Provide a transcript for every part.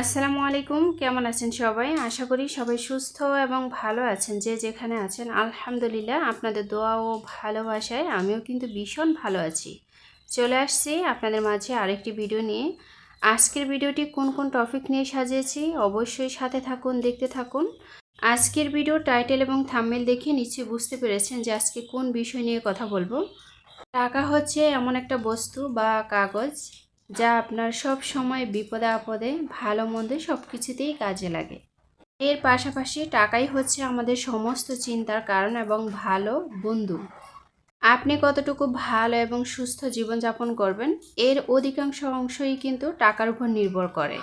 আসসালামু আলাইকুম। কেমন আছেন সবাই? আশা করি সবাই সুস্থ এবং ভালো আছেন। যে যেখানে আছেন, আলহামদুলিল্লাহ আপনাদের দোয়া ও ভালোবাসায় আমিও কিন্তু ভীষণ ভালো আছি। চলে আসছি আপনাদের মাঝে আরেকটি ভিডিও নিয়ে। আজকের ভিডিওটি কোন কোন টপিক নিয়ে সাজিয়েছি অবশ্যই সাথে থাকুন, দেখতে থাকুন। আজকের ভিডিও টাইটেল এবং থাম্বনেল দেখে নিশ্চয়ই বুঝতে পেরেছেন যে আজকে কোন বিষয় নিয়ে কথা বলব। টাকা হচ্ছে এমন একটা বস্তু বা কাগজ যা আপনার সব সময় বিপদে আপদে, ভালো মন্দে সব কিছুতেই কাজে লাগে। এর পাশাপাশি টাকাই হচ্ছে আমাদের সমস্ত চিন্তার কারণ এবং ভালো বন্ধু। আপনি কতটুকু ভালো এবং সুস্থ জীবনযাপন করবেন, এর অধিকাংশ অংশই কিন্তু টাকার উপর নির্ভর করে।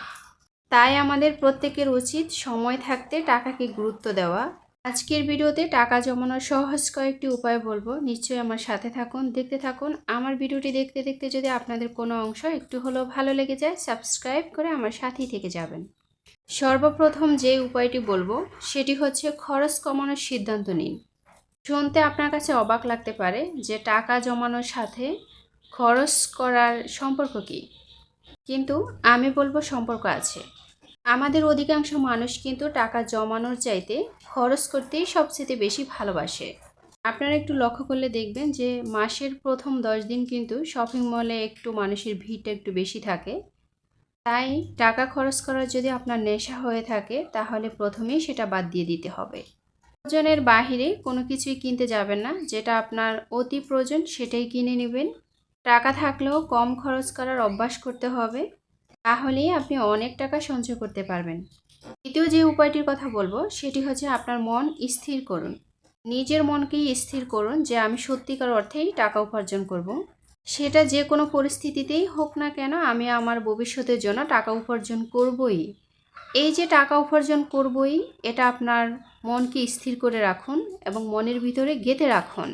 তাই আমাদের প্রত্যেকের উচিত সময় থাকতে টাকাকে গুরুত্ব দেওয়া আজকের ভিডিওতে টাকা জমানোর সহজ কয়েকটি উপায় বলব। নিশ্চয়ই আমার সাথে থাকুন, দেখতে থাকুন। আমার ভিডিওটি দেখতে দেখতে যদি আপনাদের কোনো অংশ একটু হলেও ভালো লেগে যায় সাবস্ক্রাইব করে আমার সাথেই থেকে যাবেন। সর্বপ্রথম যে উপায়টি বলব, সেটি হচ্ছে খরচ কমানোর সিদ্ধান্ত নিন। শুনতে আপনার কাছে অবাক লাগতে পারে যে টাকা জমানোর সাথে খরচ করার সম্পর্ক কী। কিন্তু আমি বলব সম্পর্ক আছে। আমাদের অধিকাংশ মানুষ কিন্তু টাকা জমানোর চাইতে খরচ করতেই সবচেয়ে বেশি ভালোবাসে। আপনারা একটু লক্ষ্য করলে দেখবেন যে, মাসের প্রথম দশ দিন কিন্তু শপিং মলে একটু মানুষের ভিড়টা একটু বেশি থাকে। তাই টাকা খরচ করার যদি আপনার নেশা হয়ে থাকে, তাহলে প্রথমেই সেটা বাদ দিয়ে দিতে হবে। প্রয়োজনের বাহিরে কোনো কিছুই কিনতে যাবেন না, যেটা আপনার অতি প্রয়োজন সেটাই কিনে নেবেন। টাকা থাকলেও কম খরচ করার অভ্যাস করতে হবে। তাহলেই আপনি অনেক টাকা সঞ্চয় করতে পারবেন। দ্বিতীয় যে উপায়টির কথা বলব, সেটি হচ্ছে আপনার মন স্থির করুন। নিজের মনকেই স্থির করুন যে আমি সত্যিকার অর্থেই টাকা উপার্জন করব। সেটা যে কোনো পরিস্থিতিতেই হোক না কেন আমি আমার ভবিষ্যতের জন্য টাকা উপার্জন করবই। এই যে টাকা উপার্জন করবই, এটা আপনার মনকে স্থির করে রাখুন এবং মনের ভিতরে গেঁথে রাখুন।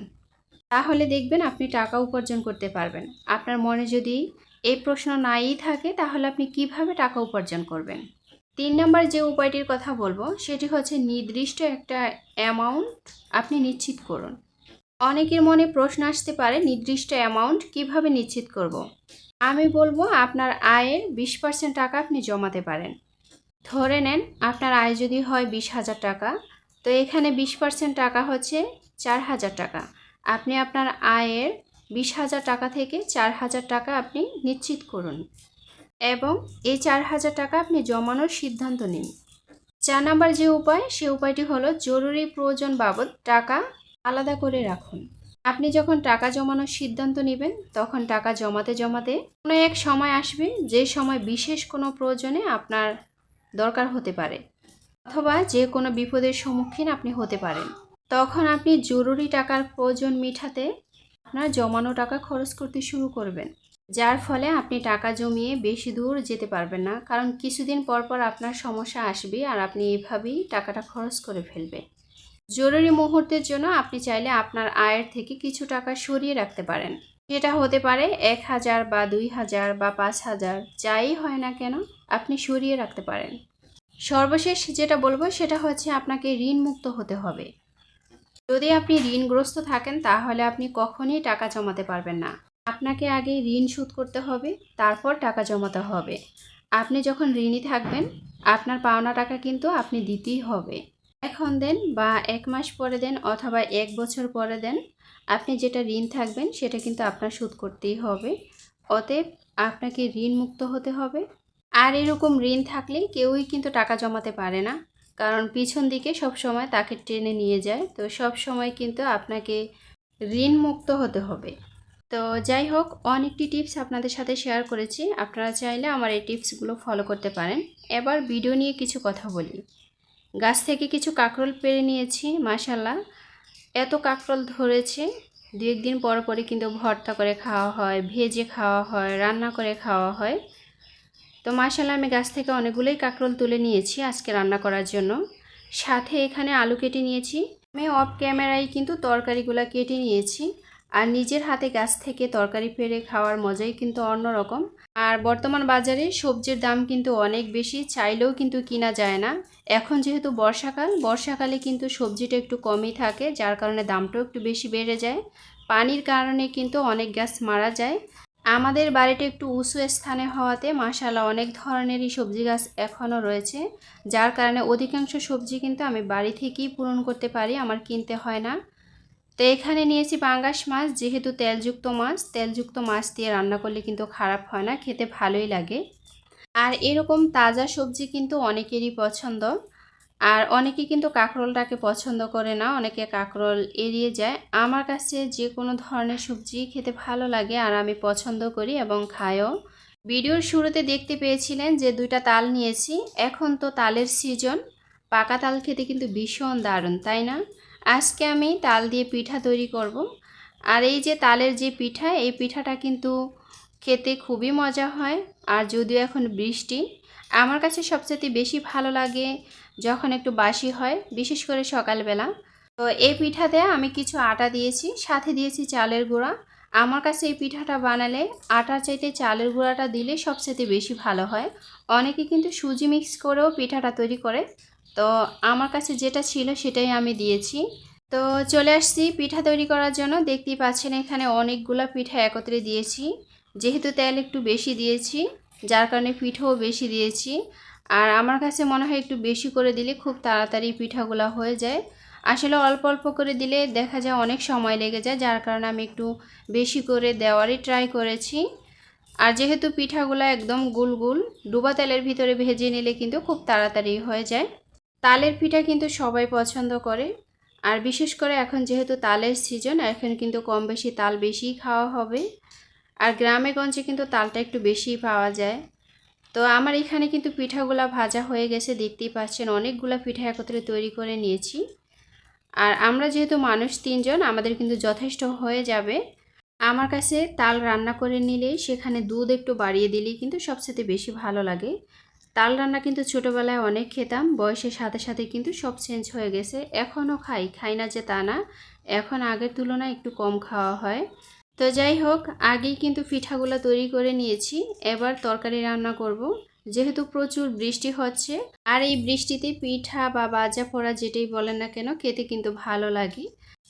তাহলে দেখবেন আপনি টাকা উপার্জন করতে পারবেন। আপনার মনে যদি এই প্রশ্ন নাই থাকে, তাহলে আপনি কীভাবে টাকা উপার্জন করবেন? তিন নম্বর যে উপায়টির কথা বলব, সেটি হচ্ছে নির্দিষ্ট একটা অ্যামাউন্ট আপনি নিশ্চিত করুন। অনেকের মনে প্রশ্ন আসতে পারে, নির্দিষ্ট অ্যামাউন্ট কীভাবে নিশ্চিত করব। আমি বলব, আপনার আয়ের বিশ পার্সেন্ট টাকা আপনি জমাতে পারেন। ধরে নেন, আপনার আয় যদি হয় বিশ হাজার টাকা, তো এখানে বিশ পার্সেন্ট টাকা হচ্ছে চার হাজার টাকা। আপনি আপনার আয়ের বিশ হাজার টাকা থেকে চার হাজার টাকা আপনি নিশ্চিত করুন এবং এই চার হাজার টাকা আপনি জমানোর সিদ্ধান্ত নিন। চার নাম্বার যে উপায়, সে উপায়টি হলো জরুরি প্রয়োজন বাবদ টাকা আলাদা করে রাখুন। আপনি যখন টাকা জমানোর সিদ্ধান্ত নেবেন, তখন টাকা জমাতে জমাতে কোনো এক সময় আসবে যে সময় বিশেষ কোনো প্রয়োজনে আপনার দরকার হতে পারে অথবা যে কোনো বিপদের সম্মুখীন আপনি হতে পারেন। তখন আপনি জরুরি টাকার প্রয়োজন মিটাতে আপনার জমানো টাকা খরচ করতে শুরু করবেন। যার ফলে আপনি টাকা জমিয়ে বেশি দূর যেতে পারবেন না, কারণ কিছুদিন পর পর আপনার সমস্যা আসবে আর আপনি এভাবেই টাকাটা খরচ করে ফেলবেন। জরুরি মুহূর্তের জন্য আপনি চাইলে আপনার আয়ের থেকে কিছু টাকা সরিয়ে রাখতে পারেন। সেটা হতে পারে এক হাজার বা দুই হাজার বা পাঁচ হাজার, যাই হয় না কেন আপনি সরিয়ে রাখতে পারেন। সর্বশেষ যেটা বলব সেটা হচ্ছে আপনাকে ঋণ মুক্ত হতে হবে। যদি আপনি ঋণগ্রস্ত থাকেন, তাহলে আপনি কখনই টাকা জমাতে পারবেন না। আপনাকে আগে ঋণ শোধ করতে হবে, তারপর টাকা জমাতে হবে। আপনি যখন ঋণী থাকবেন, আপনার পাওনা টাকা কিন্তু আপনি দিতেই হবে। এখন দেন বা এক মাস পরে দেন অথবা এক বছর পরে দেন, আপনি যেটা ঋণ থাকবেন, সেটা কিন্তু আপনার শোধ করতেই হবে। অতএব আপনাকে ঋণ মুক্ত হতে হবে। আর এরকম ঋণ থাকলে কেউই কিন্তু টাকা জমাতে পারে না। কারণ পিছন দিকে সব সময় তাকে টেনে নিয়ে যায়। তো সব সময় কিন্তু আপনাকে ঋণ মুক্ত হতে হবে। তো যাই হোক অনেকটি টিপস আপনাদের সাথে শেয়ার করেছি। আপনারা চাইলে আমার এই টিপসগুলো ফলো করতে পারেন। এবার ভিডিও নিয়ে কিছু কথা বলি। গাছ থেকে কিছু কাঁকরোল পেরে নিয়েছি মাসাল্লাহ এত কাঁকরোল ধরেছে দু একদিন পর পরে কিন্তু ভর্তা করে খাওয়া হয়, ভেজে খাওয়া হয়, রান্না করে খাওয়া হয়। তো মাসাল্লাহ আমি গাছ থেকে অনেকগুলোই কাঁকরোল তুলে নিয়েছি আজকে রান্না করার জন্য। সাথে এখানে আলু কেটে নিয়েছি। আমি অফ ক্যামেরায় কিন্তু তরকারিগুলো কেটে নিয়েছি। আর নিজের হাতে গাছ থেকে তরকারি পেরে খাওয়ার মজাই কিন্তু অন্যরকম। আর বর্তমান বাজারে সবজির দাম কিন্তু অনেক বেশি, চাইলেও কিন্তু কিনা যায় না। এখন যেহেতু বর্ষাকাল, বর্ষাকালে কিন্তু সবজিটা একটু কমই থাকে, যার কারণে দামটাও একটু বেশি বেড়ে যায়। পানির কারণে কিন্তু অনেক গাছ মারা যায়। আমাদের বাড়িটা একটু উঁচু স্থানে হওয়াতে মাসাল্লাহ অনেক ধরনেরই সবজি গাছ এখনও রয়েছে। যার কারণে অধিকাংশ সবজি কিন্তু আমি বাড়ি থেকেই পূরণ করতে পারি, আমার কিনতে হয় না। তো এখানে নিয়েছি পাঙ্গাস মাছ, যেহেতু তেলযুক্ত মাছ তেলযুক্ত মাছ দিয়ে রান্না করলে কিন্তু খারাপ হয় না, খেতে ভালোই লাগে। আর এরকম তাজা সবজি কিন্তু অনেকেরই পছন্দ। আর অনেকে কিন্তু কাঁকরোলটাকে পছন্দ করে না, অনেকে কাঁকরোল এড়িয়ে যায়। আমার কাছে যে কোনো ধরনের সবজি খেতে ভালো লাগে আর আমি পছন্দ করি এবং খাইও। ভিডিওর শুরুতে দেখতে পেয়েছিলেন যে দুইটা তাল নিয়েছি। এখন তো তালের সিজন পাকা তাল খেতে কিন্তু ভীষণ দারুণ, তাই না? আজকে আমি তাল দিয়ে পিঠা তৈরি করব। আর এই যে তালের যে পিঠা, এই পিঠাটা কিন্তু খেতে খুবই মজা হয়। আর যদিও এখন বৃষ্টি, আমার কাছে সবচেয়ে বেশি ভালো লাগে যখন একটু বাসি হয়, বিশেষ করে সকালবেলা, তো এই পিঠাতে আমি কিছু আটা দিয়েছি, সাথে দিয়েছি চালের গুঁড়া। আমার কাছে এই পিঠাটা বানালে আটার চাইতে চালের গুঁড়াটা দিলে সবচেয়ে বেশি ভালো হয়। অনেকে কিন্তু সুজি মিক্স করেও পিঠাটা তৈরি করে। তো আমার কাছে যেটা ছিল সেটাই আমি দিয়েছি। তো চলে আসছি পিঠা তৈরি করার জন্য। দেখতেই পাচ্ছেন এখানে অনেকগুলো পিঠা একত্রে দিয়েছি। যেহেতু তেল একটু বেশি দিয়েছি, যার কারণে পিঠেও বেশি দিয়েছি। আর আমার কাছে মনে হয় একটু বেশি করে দিলে খুব তাড়াতাড়ি পিঠাগুলো হয়ে যায়। আসলে অল্প অল্প করে দিলে দেখা যায় অনেক সময় লেগে যায়, যার কারণে আমি একটু বেশি করে দেওয়ারই ট্রাই করেছি। আর যেহেতু পিঠাগুলো একদম গুল গুল, ডুবা তেলের ভিতরে ভেজে নিলে কিন্তু খুব তাড়াতাড়ি হয়ে যায়। তালের পিঠা কিন্তু সবাই পছন্দ করে। আর বিশেষ করে এখন যেহেতু তালের সিজন এখন কিন্তু কম বেশি তাল বেশি খাওয়া হবে। আর গ্রামে গঞ্জে কিন্তু তালটা একটু বেশি পাওয়া যায়। তো আমার এখানে কিন্তু পিঠাগুলা ভাজা হয়ে গেছে, দেখতেই পাচ্ছেন। অনেকগুলো পিঠা একত্রে তৈরি করে নিয়েছি। আর আমরা যেহেতু মানুষ তিনজন, আমাদের কিন্তু যথেষ্ট হয়ে যাবে। আমার কাছে তাল রান্না করে নিলে সেখানে দুধ একটু বাড়িয়ে দিলেই কিন্তু সবচেয়ে বেশি ভালো লাগে। তাল রান্না কিন্তু ছোটোবেলায় অনেক খেতাম, বয়সের সাথে সাথে কিন্তু সব চেঞ্জ হয়ে গেছে। এখনও খাই খাই না যে তা না। এখন আগের তুলনায় একটু কম খাওয়া হয়। তো যাই হোক, আগেই কিন্তু পিঠাগুলো তৈরি করে নিয়েছি। এবার তরকারি রান্না করব। যেহেতু প্রচুর বৃষ্টি হচ্ছে, আর এই বৃষ্টিতে পিঠা বা বাজা পোড়া যেটাই বলেন না কেন, খেতে কিন্তু ভালো লাগে।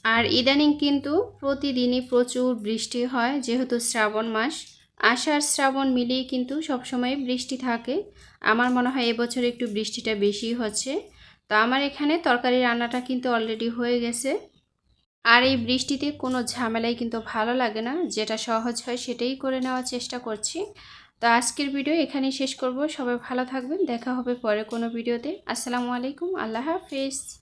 আর ইদানিং কিন্তু প্রতিদিনই প্রচুর বৃষ্টি হয়, যেহেতু শ্রাবণ মাস। আষাঢ় শ্রাবণ মিলিয়ে কিন্তু সবসময় বৃষ্টি থাকে। আমার মনে হয় এবছর একটু বৃষ্টিটা বেশি হচ্ছে। তো আমার এখানে তরকারি রান্নাটা কিন্তু অলরেডি হয়ে গেছে। আর এই বৃষ্টিতে কোনো ঝামেলাই কিন্তু ভালো লাগে না। যেটা সহজ হয় সেটাই করে নেওয়ার চেষ্টা করছি। তো আজকের ভিডিও এখানেই শেষ করব। সবাই ভালো থাকবেন। দেখা হবে পরে কোনো ভিডিওতে। আসসালামু আলাইকুম। আল্লাহ হাফিজ।